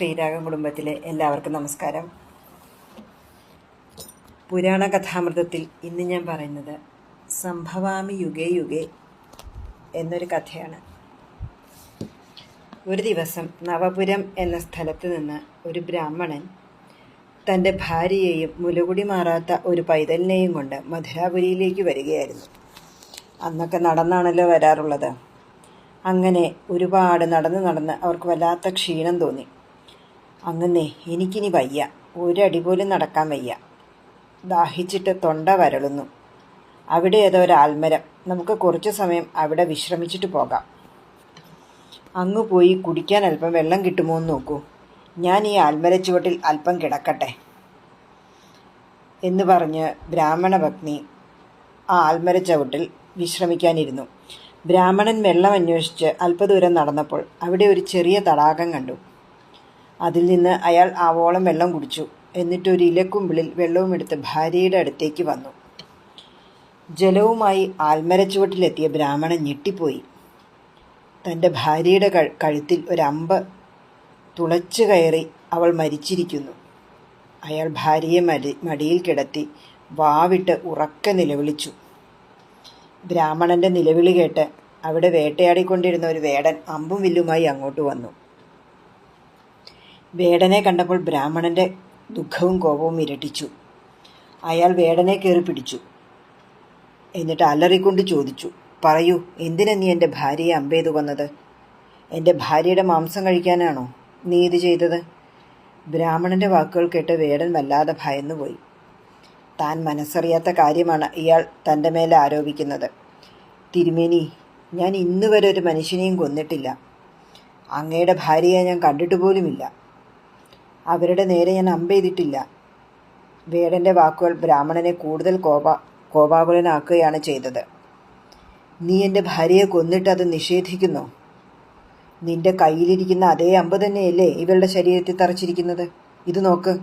ശ്രീരാഗം കുടുംബത്തിലെ എല്ലാവർക്കും നമസ്കാരം. പുരാണ കഥാമൃതത്തിൽ ഇന്ന് ഞാൻ പറയുന്നത് സംഭവാമി യുഗേ യുഗേ എന്നൊരു കഥയാണ്. ഒരു ദിവസം നവപുരം എന്ന സ്ഥലത്ത് നിന്ന് ഒരു ബ്രാഹ്മണൻ തന്റെ ഭാര്യയെയും മുലകുടി മാറാത്ത ഒരു പൈതലിനെയും കൊണ്ട് മധുരാപുരിയിലേക്ക് വരികയായിരുന്നു. അന്നൊക്കെ നടന്നാണല്ലോ വരാറുള്ളത്. അങ്ങനെ ഒരുപാട് നടന്ന് നടന്ന് അവർക്ക് വല്ലാത്ത ക്ഷീണം തോന്നി. അങ്ങനെ എനിക്കിനി വയ്യ. ഒരടി പോലും നടക്കാൻ വയ്യ. ദാഹിച്ചിട്ട് തൊണ്ട വരളുന്നു. അവിടെ ഏതോ ഒരു ആൽമരം. നമുക്ക് കുറച്ച് സമയം അവിടെ വിശ്രമിച്ചിട്ട് പോകാം. അങ്ങ് പോയി കുടിക്കാൻ അല്പം വെള്ളം കിട്ടുമോ എന്ന് നോക്കൂ. ഞാൻ ഈ ആൽമരച്ചുവട്ടിൽ അല്പം കിടക്കട്ടെ എന്ന് പറഞ്ഞ് ബ്രാഹ്മണ ഭഗ്നി ആ ആൽമരച്ചവിട്ടിൽ വിശ്രമിക്കാനിരുന്നു. ബ്രാഹ്മണൻ വെള്ളം അന്വേഷിച്ച് അല്പദൂരം നടന്നപ്പോൾ അവിടെ ഒരു ചെറിയ തടാകം കണ്ടു. അതിൽ നിന്ന് അയാൾ ആവോളം വെള്ളം കുടിച്ചു. എന്നിട്ട് ഒരു ഇലക്കുമ്പിളിൽ വെള്ളവും എടുത്ത് ഭാര്യയുടെ അടുത്തേക്ക് വന്നു. ജലവുമായി ആൽമരച്ചുവട്ടിലെത്തിയ ബ്രാഹ്മണൻ ഞെട്ടിപ്പോയി. തന്റെ ഭാര്യയുടെ കഴു- കഴുത്തിൽ ഒരമ്പ് തുളച്ചു കയറി അവൾ മരിച്ചിരിക്കുന്നു. അയാൾ ഭാര്യയെ മടി മടിയിൽ കിടത്തി വാവിട്ട് ഉറക്കെ നിലവിളിച്ചു. ബ്രാഹ്മണന്റെ നിലവിളി കേട്ട് അവിടെ വേട്ടയാടിക്കൊണ്ടിരുന്ന ഒരു വേടൻ അമ്പും വില്ലുമായി അങ്ങോട്ട് വന്നു. വേടനെ കണ്ടപ്പോൾ ബ്രാഹ്മണന്റെ ദുഃഖവും കോപവും ഇരട്ടിച്ചു. അയാൾ വേടനെ കയറി പിടിച്ചു. എന്നിട്ട് അലറിക്കൊണ്ട് ചോദിച്ചു പറയൂ എന്തിനാ നീ എന്റെ ഭാര്യയെ അമ്പെയ്തു കൊന്നത്? എന്റെ ഭാര്യയുടെ മാംസം കഴിക്കാനാണോ നീ ഇത് ചെയ്തത്? ബ്രാഹ്മണന്റെ വാക്കുകൾ കേട്ട് വേടൻ വല്ലാതെ ഭയന്നുപോയി താൻ മനസ്സറിയാത്ത കാര്യമാണ് ഇയാൾ തന്റെ മേലെ ആരോപിക്കുന്നത്. തിരുമേനി ഞാൻ ഇന്നുവരെ ഒരു മനുഷ്യനെയും കൊന്നിട്ടില്ല. അങ്ങയുടെ ഭാര്യയെ ഞാൻ കണ്ടിട്ട് പോലുമില്ല. അവരുടെ നേരെ ഞാൻ അമ്പെയ്തിട്ടില്ല വേടന്റെ വാക്കുകൾ ബ്രാഹ്മണനെ കൂടുതൽ കോപ കോപാകുലനാക്കുകയാണ് ചെയ്തത്. നീ എന്റെ ഭാര്യയെ കൊന്നിട്ട് അത് നിഷേധിക്കുന്നു. നിന്റെ കയ്യിലിരിക്കുന്ന അതേ അമ്പ് തന്നെയല്ലേ ഇവളുടെ ശരീരത്തിൽ തറച്ചിരിക്കുന്നത്? ഇത് നോക്ക്.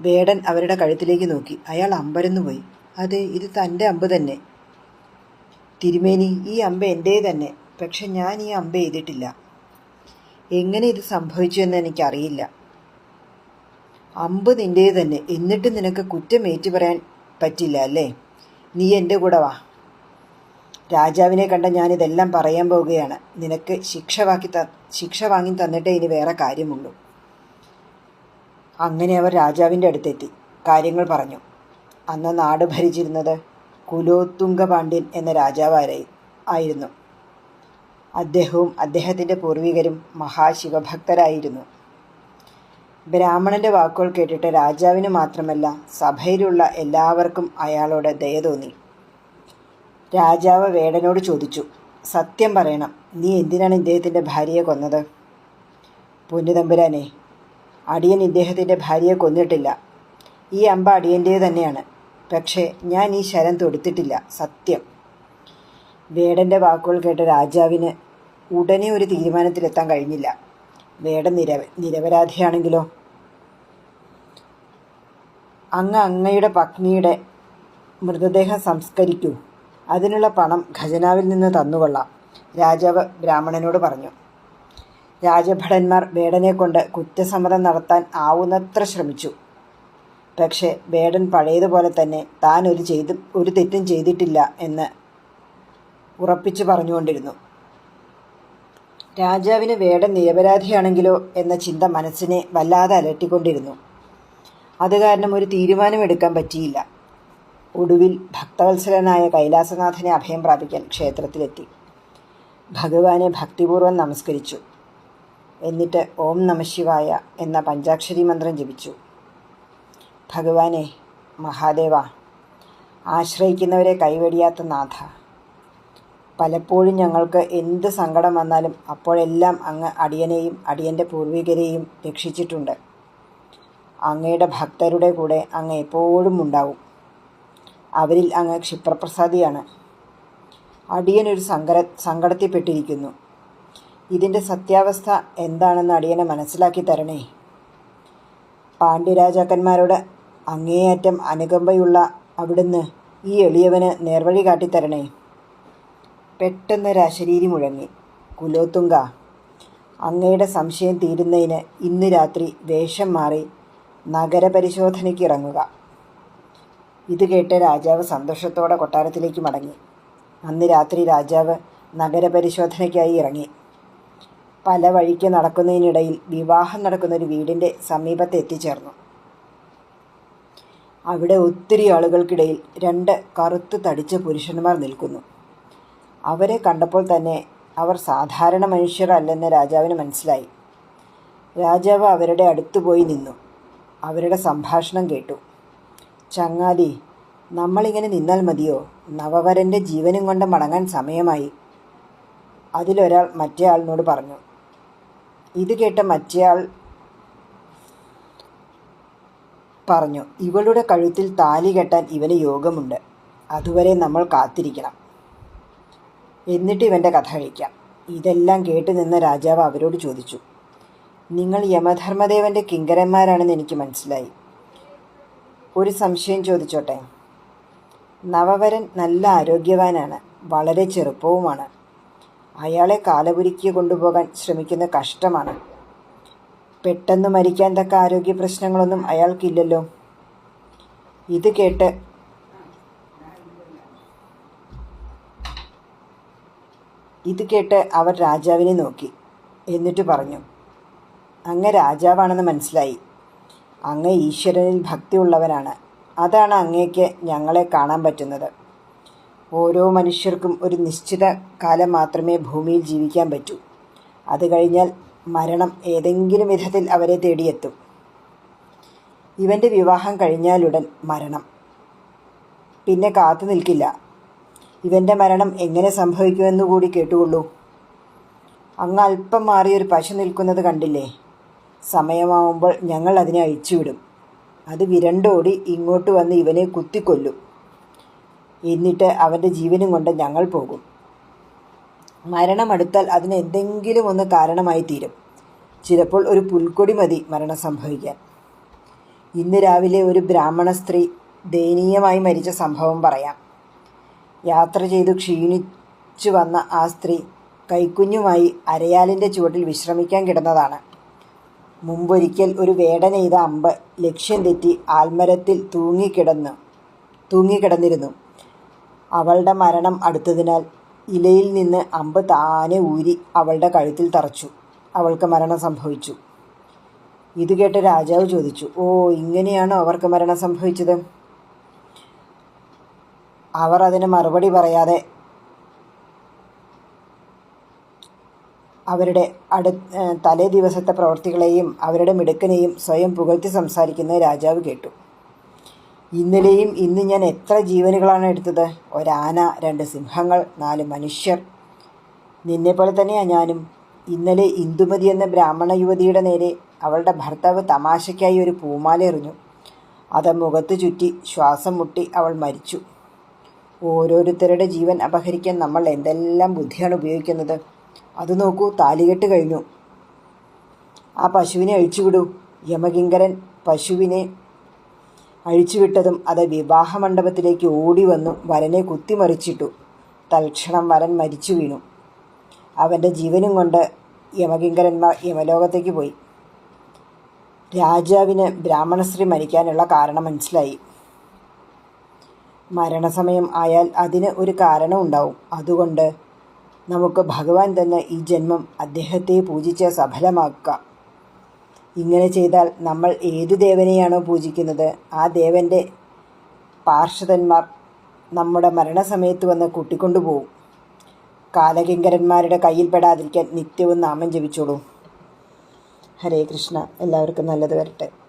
വേടൻ അവരുടെ കഴുത്തിലേക്ക് നോക്കി. അയാൾ അമ്പരന്നു പോയി. അതെ ഇത് തന്റെ അമ്പ് തന്നെ. തിരുമേനി ഈ അമ്പ എന്റെ തന്നെ. പക്ഷെ ഞാൻ ഈ അമ്പ ചെയ്തിട്ടില്ല. എങ്ങനെ ഇത് സംഭവിച്ചു എന്ന് എനിക്കറിയില്ല. അമ്പ് നിന്റെ തന്നെ. എന്നിട്ട് നിനക്ക് കുറ്റം ഏറ്റു പറയാൻ പറ്റില്ല അല്ലേ? നീ എന്റെ കൂടെ വാ. രാജാവിനെ കണ്ട ഞാൻ ഇതെല്ലാം പറയാൻ പോവുകയാണ്. നിനക്ക് ശിക്ഷ വാക്കി ത ശിക്ഷ വാങ്ങി തന്നിട്ടേ ഇനി വേറെ കാര്യമുള്ളൂ. അങ്ങനെ അവർ രാജാവിന്റെ അടുത്തെത്തി. കാര്യങ്ങൾ പറഞ്ഞു. അന്ന് നാട് ഭരിച്ചിരുന്നത് കുലോത്തുംഗ പാണ്ഡ്യൻ എന്ന രാജാവായി ആയിരുന്നു. അദ്ദേഹവും അദ്ദേഹത്തിന്റെ പൂർവികരും മഹാശിവഭക്തരായിരുന്നു. ബ്രാഹ്മണന്റെ വാക്കുകൾ കേട്ടിട്ട് രാജാവിന് മാത്രമല്ല സഭയിലുള്ള എല്ലാവർക്കും അയാളോട് ദയ തോന്നി. രാജാവ് വേടനോട് ചോദിച്ചു സത്യം പറയണം നീ എന്തിനാണ് ഇദ്ദേഹത്തിന്റെ ഭാര്യയെ കൊന്നത്? പൊന്നുതമ്പുരാനെ അടിയൻ ഇദ്ദേഹത്തിന്റെ ഭാര്യയെ കൊന്നിട്ടില്ല. ഈ അമ്പ അടിയന്റെ തന്നെയാണ്. പക്ഷേ ഞാൻ ഈ ശരം തൊടുത്തിട്ടില്ല സത്യം. വേടന്റെ വാക്കുകൾ കേട്ട രാജാവിന് ഉടനെ ഒരു തീരുമാനത്തിലെത്താൻ കഴിഞ്ഞില്ല. വേടൻ നിരവ നിരപരാധിയാണെങ്കിലോ? അങ്ങ് അങ്ങയുടെ പത്നിയുടെ മൃതദേഹം സംസ്കരിക്കൂ. അതിനുള്ള പണം ഖജനാവിൽ നിന്ന് തന്നുകൊള്ളാം രാജാവ് ബ്രാഹ്മണനോട് പറഞ്ഞു. രാജഭടന്മാർ വേടനെ കൊണ്ട് കുറ്റസമ്മതം നടത്താൻ ആവുന്നത്ര ശ്രമിച്ചു. പക്ഷേ വേടൻ പഴയതുപോലെ തന്നെ താൻ ഒരു ചെയ്ത് ഒരു തെറ്റും ചെയ്തിട്ടില്ല എന്ന് ഉറപ്പിച്ചു പറഞ്ഞുകൊണ്ടിരുന്നു. രാജാവിന് വേട നിരപരാധിയാണെങ്കിലോ എന്ന ചിന്ത മനസ്സിനെ വല്ലാതെ അലട്ടിക്കൊണ്ടിരുന്നു. അത് കാരണം ഒരു തീരുമാനമെടുക്കാൻ പറ്റിയില്ല. ഒടുവിൽ ഭക്തവത്സലനായ കൈലാസനാഥനെ അഭയം പ്രാപിക്കാൻ ക്ഷേത്രത്തിലെത്തി. ഭഗവാനെ ഭക്തിപൂർവം നമസ്കരിച്ചു. എന്നിട്ട് ഓം നമശിവായ എന്ന പഞ്ചാക്ഷരി മന്ത്രം ജപിച്ചു. ഭഗവാനെ മഹാദേവ ആശ്രയിക്കുന്നവരെ കൈവെടിയാത്ത നാഥ. പലപ്പോഴും ഞങ്ങൾക്ക് എന്ത് സങ്കടം വന്നാലും അപ്പോഴെല്ലാം അങ്ങ് അടിയനെയും അടിയന്റെ പൂർവികരെയും രക്ഷിച്ചിട്ടുണ്ട്. അങ്ങയുടെ ഭക്തരുടെ കൂടെ അങ്ങ് എപ്പോഴും ഉണ്ടാവും. അവരിൽ അങ്ങ് ക്ഷിപ്രപ്രസാദിയാണ്. അടിയനൊരു സങ്കര സങ്കടത്തിൽപ്പെട്ടിരിക്കുന്നു. ഇതിന്റെ സത്യാവസ്ഥ എന്താണെന്ന് അടിയനെ മനസ്സിലാക്കി തരണേ. പാണ്ഡ്യരാജാക്കന്മാരോട് അങ്ങേയറ്റം അനുകമ്പയുള്ള അവിടുന്ന് ഈ എളിയവന് നേർവഴി കാട്ടിത്തരണേ. പെട്ടെന്ന് ഒരു അശരീരി മുഴങ്ങി. കുലോത്തുങ്ക അങ്ങയുടെ സംശയം തീരുന്നതിന് ഇന്ന് രാത്രി വേഷം മാറി നഗരപരിശോധനയ്ക്ക് ഇറങ്ങുക ഇത് കേട്ട് രാജാവ് സന്തോഷത്തോടെ കൊട്ടാരത്തിലേക്ക് മടങ്ങി. അന്ന് രാത്രി രാജാവ് നഗരപരിശോധനയ്ക്കായി ഇറങ്ങി. പല വഴിക്ക് നടക്കുന്നതിനിടയിൽ വിവാഹം നടക്കുന്ന ഒരു വീടിന്റെ സമീപത്ത് എത്തിച്ചേർന്നു. അവിടെ ഒത്തിരി ആളുകൾക്കിടയിൽ രണ്ട് കറുത്ത് തടിച്ച പുരുഷന്മാർ നിൽക്കുന്നു. അവരെ കണ്ടപ്പോൾ തന്നെ അവർ സാധാരണ മനുഷ്യരല്ലെന്ന് രാജാവിന് മനസ്സിലായി. രാജാവ് അവരുടെ അടുത്ത് പോയി നിന്നു. അവരുടെ സംഭാഷണം കേട്ടു. ചങ്ങാതി നമ്മളിങ്ങനെ നിന്നാൽ മതിയോ? നവവരന്റെ ജീവനും കൊണ്ട് മടങ്ങാൻ സമയമായി. അതിലൊരാൾ മറ്റേ ആളിനോട് പറഞ്ഞു. ഇത് കേട്ട മറ്റേയാൾ പറഞ്ഞു ഇവളുടെ കഴുത്തിൽ താലി കെട്ടാൻ ഇവന് യോഗമുണ്ട്. അതുവരെ നമ്മൾ കാത്തിരിക്കണം. എന്നിട്ട് ഇവന്റെ കഥ കഴിക്കാം. ഇതെല്ലാം കേട്ട് നിന്ന രാജാവ് അവരോട് ചോദിച്ചു നിങ്ങൾ യമധർമ്മദേവന്റെ കിങ്കരന്മാരാണെന്ന് എനിക്ക് മനസ്സിലായി. ഒരു സംശയം ചോദിച്ചോട്ടെ? നവവരൻ നല്ല ആരോഗ്യവാനാണ് വളരെ ചെറുപ്പവുമാണ്. അയാളെ കാലപുരുക്കി കൊണ്ടുപോകാൻ ശ്രമിക്കുന്ന കഷ്ടമാണ്. പെട്ടെന്ന് മരിക്കാൻ തക്ക ആരോഗ്യ പ്രശ്നങ്ങളൊന്നും അയാൾക്കില്ലല്ലോ ഇത് കേട്ട് ഇത് കേട്ട് അവർ രാജാവിനെ നോക്കി. എന്നിട്ട് പറഞ്ഞു അങ്ങ് രാജാവാണെന്ന് മനസ്സിലായി. അങ്ങ് ഈശ്വരനിൽ ഭക്തിയുള്ളവനാണ്. അതാണ് അങ്ങേക്ക് ഞങ്ങളെ കാണാൻ പറ്റുന്നത്. ഓരോ മനുഷ്യർക്കും ഒരു നിശ്ചിത കാലം മാത്രമേ ഭൂമിയിൽ ജീവിക്കാൻ പറ്റൂ. അത് കഴിഞ്ഞാൽ മരണം ഏതെങ്കിലും വിധത്തിൽ അവരെ തേടിയെത്തും. ഇവന്റെ വിവാഹം കഴിഞ്ഞാലുടൻ മരണം. പിന്നെ കാത്തു നിൽക്കില്ല. ഇവന്റെ മരണം എങ്ങനെ സംഭവിക്കുമെന്നു കൂടി കേട്ടുകൊള്ളൂ. അങ്ങ് അല്പം മാറിയൊരു പശു നിൽക്കുന്നത് കണ്ടില്ലേ? സമയമാവുമ്പോൾ ഞങ്ങൾ അതിനെ അഴിച്ചുവിടും. അത് വിരണ്ടോടി ഇങ്ങോട്ട് വന്ന് ഇവനെ കുത്തിക്കൊല്ലും. എന്നിട്ട് അവന്റെ ജീവനും കൊണ്ട് ഞങ്ങൾ പോകും. മരണമടുത്താൽ അതിന് എന്തെങ്കിലും ഒന്ന് കാരണമായി തീരും. ചിലപ്പോൾ ഒരു പുൽക്കൊടി മതി മരണം സംഭവിക്കാൻ. ഇന്ന് രാവിലെ ഒരു ബ്രാഹ്മണ സ്ത്രീ ദയനീയമായി മരിച്ച സംഭവം പറയാം. യാത്ര ചെയ്തു ക്ഷീണിച്ചു വന്ന ആ സ്ത്രീ കൈക്കുഞ്ഞുമായി അരയാലിന്റെ ചുവട്ടിൽ വിശ്രമിക്കാൻ കിടന്നതാണ്. മുമ്പൊരിക്കൽ ഒരു വേടനെയ്ത അമ്പ് ലക്ഷ്യം തെറ്റി ആൽമരത്തിൽ തൂങ്ങിക്കിടന്നു തൂങ്ങിക്കിടന്നിരുന്നു അവളുടെ മരണം അടുത്തതിനാൽ ഇലയിൽ നിന്ന് അമ്പ് താനെ ഊരി അവളുടെ കഴുത്തിൽ തറച്ചു. അവൾക്ക് മരണം സംഭവിച്ചു. ഇത് കേട്ട് രാജാവ് ചോദിച്ചു ഓ ഇങ്ങനെയാണോ അവർക്ക് മരണം സംഭവിച്ചത്? അവർ അതിന് മറുപടി പറയാതെ അവരുടെ അടു തലേ ദിവസത്തെ പ്രവർത്തികളെയും അവരുടെ മിടുക്കനെയും സ്വയം പുകഴ്ത്തി സംസാരിക്കുന്ന രാജാവ് കേട്ടു. ഇന്നലെയും ഇന്ന് ഞാൻ എത്ര ജീവനുകളാണ് എടുത്തത്? ഒരാന രണ്ട് സിംഹങ്ങൾ നാല് മനുഷ്യർ. നിന്നെപ്പോലെ തന്നെയാണ് ഞാനും. ഇന്നലെ ഇന്ദുമതി എന്ന ബ്രാഹ്മണ യുവതിയുടെ നേരെ അവളുടെ ഭർത്താവ് തമാശയ്ക്കായി ഒരു പൂമാല എറിഞ്ഞു. അത് മുഖത്ത് ചുറ്റി ശ്വാസം മുട്ടി അവൾ മരിച്ചു. ഓരോരുത്തരുടെ ജീവൻ അപഹരിക്കാൻ നമ്മൾ എന്തെല്ലാം ബുദ്ധിയാണ് ഉപയോഗിക്കുന്നത്? അത് നോക്കൂ താലികെട്ട് കഴിഞ്ഞു. ആ പശുവിനെ അഴിച്ചുവിടൂ. യമകിങ്കരൻ പശുവിനെ അഴിച്ചുവിട്ടതും അത് വിവാഹ മണ്ഡപത്തിലേക്ക് ഓടി വന്നു വരനെ കുത്തിമറിച്ചിട്ടു. തൽക്ഷണം വരൻ മരിച്ചു വീണു. അവന്റെ ജീവനും കൊണ്ട് യമകിങ്കരന്മാർ യമലോകത്തേക്ക് പോയി. രാജാവിന് ബ്രാഹ്മണശ്രീ മരിക്കാനുള്ള കാരണം മനസ്സിലായി. മരണസമയം ആയാൽ അതിന് ഒരു കാരണം ഉണ്ടാവും. അതുകൊണ്ട് നമുക്ക് ഭഗവാൻ തന്നെ ഈ ജന്മം അദ്ദേഹത്തെ പൂജിച്ച് സഫലമാക്കാം. ഇങ്ങനെ ചെയ്താൽ നമ്മൾ ഏതു ദേവനെയാണോ പൂജിക്കുന്നത് ആ ദേവന്റെ പാർഷദന്മാർ നമ്മുടെ മരണസമയത്ത് വന്ന് കൂട്ടിക്കൊണ്ടുപോകും കാലകിങ്കരന്മാരുടെ കയ്യിൽപ്പെടാതിരിക്കാൻ നിത്യവും നാമം ജപിച്ചോളൂ. ഹരേ കൃഷ്ണ. എല്ലാവർക്കും നല്ലത് വരട്ടെ.